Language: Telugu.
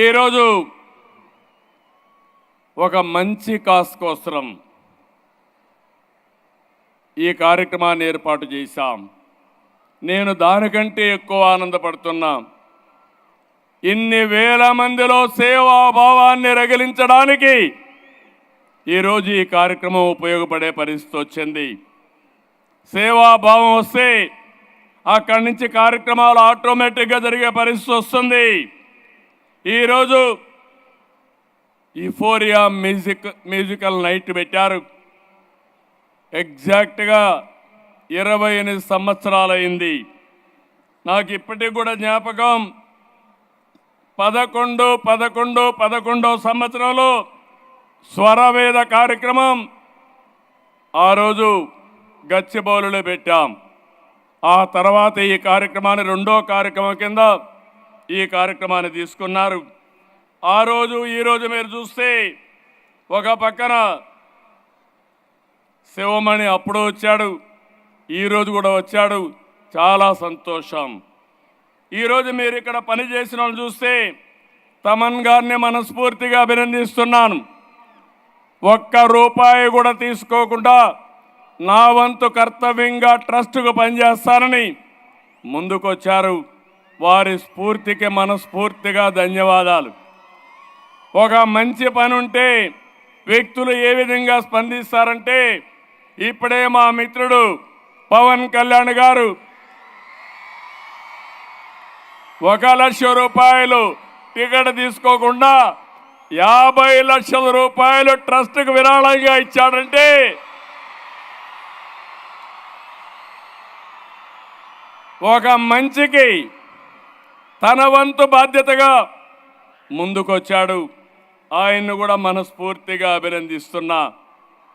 ఈరోజు ఒక మంచి కాస్ కోసం ఈ కార్యక్రమాన్ని ఏర్పాటు చేశాం. నేను దానికంటే ఎక్కువ ఆనందపడుతున్నా. ఇన్ని వేల మందిలో సేవాభావాన్ని రగిలించడానికి ఈరోజు ఈ కార్యక్రమం ఉపయోగపడే పరిస్థితి వచ్చింది. సేవాభావం వస్తే అక్కడి నుంచి కార్యక్రమాలు ఆటోమేటిక్గా జరిగే పరిస్థితి వస్తుంది. ఈరోజు ఈ ఫోరియా మ్యూజిక్ మ్యూజికల్ నైట్ పెట్టారు. ఎగ్జాక్ట్గా ఇరవై ఎనిమిది సంవత్సరాలైంది. నాకు ఇప్పటికి కూడా జ్ఞాపకం పదకొండు పదకొండు పదకొండో సంవత్సరంలో స్వరవేద కార్యక్రమం ఆ రోజు గచ్చిబౌలులో పెట్టాం. ఆ తర్వాత ఈ కార్యక్రమాన్ని రెండో కార్యక్రమం కింద ఈ కార్యక్రమాన్ని తీసుకున్నారు. ఆ రోజు ఈరోజు మీరు చూస్తే ఒక పక్కన శివమణి అప్పుడు వచ్చాడు. ఈరోజు కూడా వచ్చాడు. చాలా సంతోషం. ఈరోజు మీరు ఇక్కడ పని చేసిన వాళ్ళు చూస్తే తమన్ గారిని మనస్ఫూర్తిగా అభినందిస్తున్నాను. ఒక్క రూపాయి కూడా తీసుకోకుండా నా వంతు కర్తవ్యంగా ట్రస్టుకు పనిచేస్తానని ముందుకొచ్చారు. వారి స్ఫూర్తికి మనస్ఫూర్తిగా ధన్యవాదాలు. ఒక మంచి పని ఉంటే వ్యక్తులు ఏ విధంగా స్పందిస్తారంటే ఇప్పుడే మా మిత్రుడు పవన్ కళ్యాణ్ గారు ఒక లక్ష రూపాయలు టికెట్ తీసుకోకుండా యాభై లక్షల రూపాయలు ట్రస్ట్కు విరాళంగా ఇచ్చాడంటే ఒక మంచికి తన వంతు బాధ్యతగా ముందుకొచ్చాడు. ఆయన్ను కూడా మనస్ఫూర్తిగా అభినందిస్తున్నా.